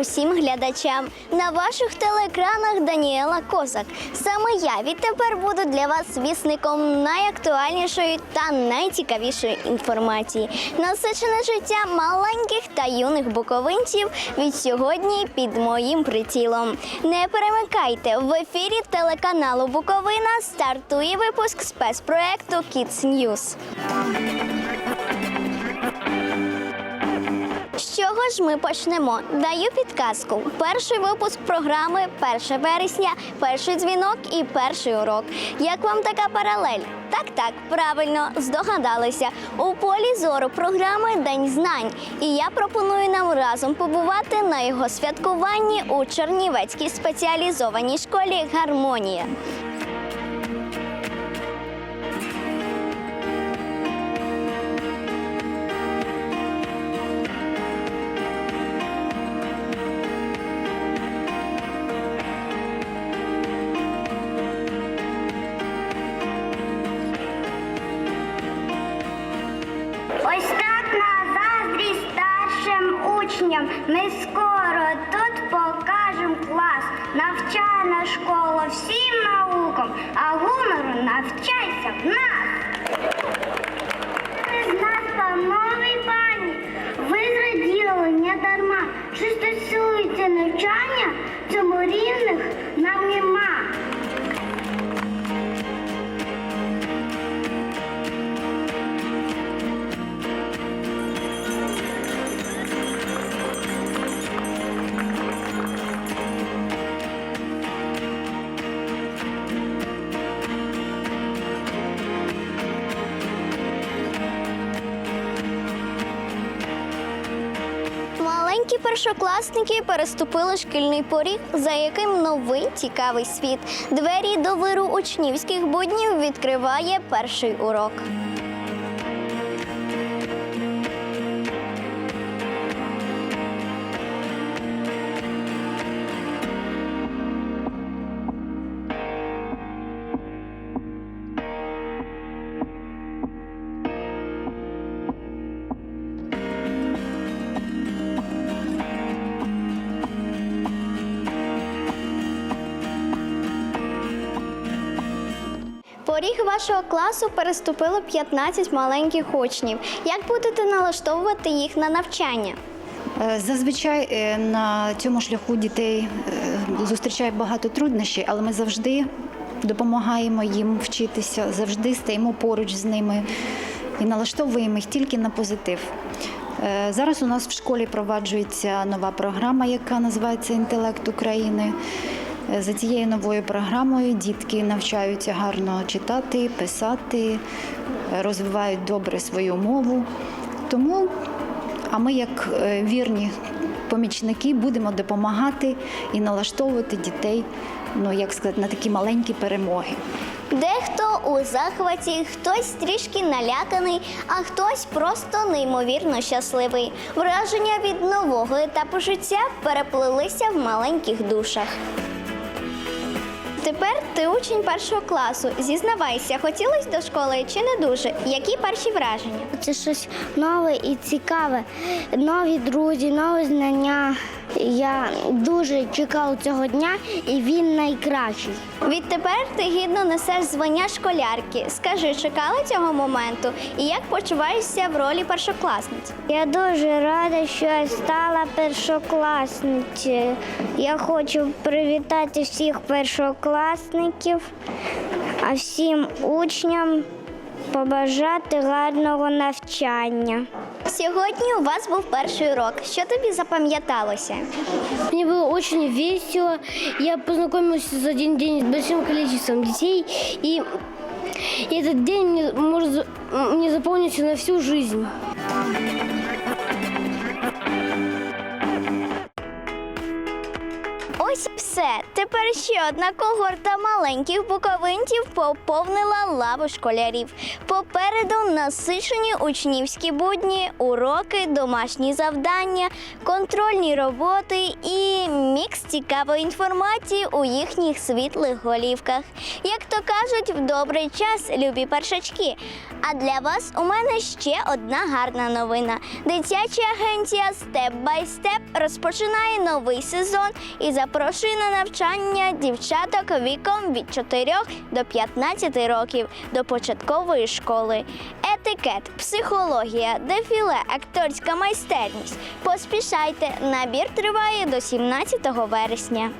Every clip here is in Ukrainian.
Усім глядачам на ваших телеекранах Даніела Козак. Саме я відтепер буду для вас вісником найактуальнішої та найцікавішої інформації. Насичене життя маленьких та юних буковинців від сьогодні під моїм прицілом. Не перемикайте в ефірі телеканалу Буковина стартує випуск спецпроекту Kids News. Чого ж ми почнемо? Даю підказку. Перший випуск програми 1 вересня, перший дзвінок і перший урок. Як вам така паралель? Так, так, правильно здогадалися. У полі зору програми День знань. І я пропоную нам разом побувати на його святкуванні у Чернівецькій спеціалізованій школі Гармонія. Ми скоро тут покажем клас. Навчальна школа всім наукам, а гумору навчайся в нас. З нас, панове і пані, ви зраділи не дарма. Що стосується навчання, цьому рівних нам нема. Маленькі першокласники переступили шкільний поріг, за яким новий цікавий світ. Двері до виру учнівських буднів відкриває перший урок. Поріг вашого класу переступило 15 маленьких учнів. Як будете налаштовувати їх на навчання? Е, Зазвичай е, на цьому шляху дітей е, зустрічає багато труднощів, але ми завжди допомагаємо їм вчитися, завжди стаємо поруч з ними і налаштовуємо їх тільки на позитив. Зараз у нас в школі проваджується нова програма, яка називається Інтелект України. За цією новою програмою дітки навчаються гарно читати, писати, розвивають добре свою мову. Тому а ми, як е, вірні помічники, будемо допомагати і налаштовувати дітей, ну як сказати, на такі маленькі перемоги. Дехто у захваті, хтось трішки наляканий, а хтось просто неймовірно щасливий. Враження від нового етапу життя переплилися в маленьких душах. Тепер ти учень першого класу. Зізнавайся, хотілося до школи чи не дуже? Які перші враження? Це щось нове і цікаве. Нові друзі, нові знання. Я дуже чекав цього дня, і він найкращий. Відтепер ти гідно несеш звання школярки. Скажи, чекала цього моменту і як почуваєшся в ролі першокласниці? Я дуже рада, що я стала першокласницею. Я хочу привітати всіх першокласників, а всім учням побажати гарного навчання. Сьогодні у вас був перший урок. Що тобі запам'яталося? Мне было очень весело. Я познакомился за один день с большим количеством детей. И, этот день мне, может на всю жизнь. Ось все. Тепер ще одна когорта маленьких буковинців поповнила лаву школярів. Попереду насичені учнівські будні, уроки, домашні завдання, контрольні роботи і мікс цікавої інформації у їхніх світлих голівках. Як то кажуть, в добрий час, любі першачки. А для вас у мене ще одна гарна новина. Дитяча агенція Step by Step розпочинає новий сезон і запрошує на навчання дівчаток віком від 4 до 15 років до початкової школи. Етикет, психологія, дефіле, акторська майстерність. Поспішайте, набір триває до 17 вересня.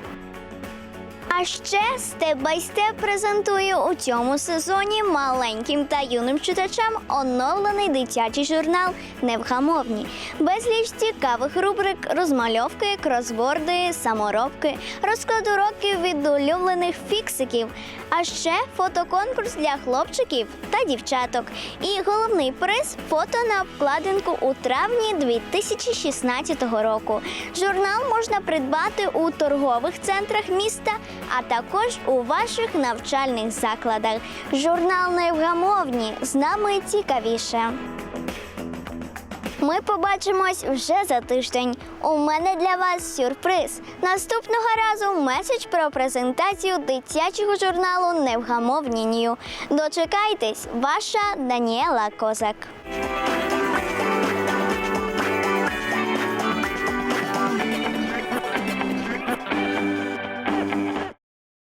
А ще степ бай степ презентує у цьому сезоні маленьким та юним читачам оновлений дитячий журнал Невгамовні. Безліч цікавих рубрик, розмальовки, кросворди, саморобки, розклад уроків від улюблених фіксиків, а ще фотоконкурс для хлопчиків та дівчаток. І головний приз фото на обкладинку у травні 2016 року. Журнал можна придбати у торгових центрах міста, а також у ваших навчальних закладах. Журнал невгамовні з нами цікавіше. Ми побачимось вже за тиждень. У мене для вас сюрприз. Наступного разу меседж про презентацію дитячого журналу Невгамовні Нью. Дочекайтесь, ваша Даніела Козак.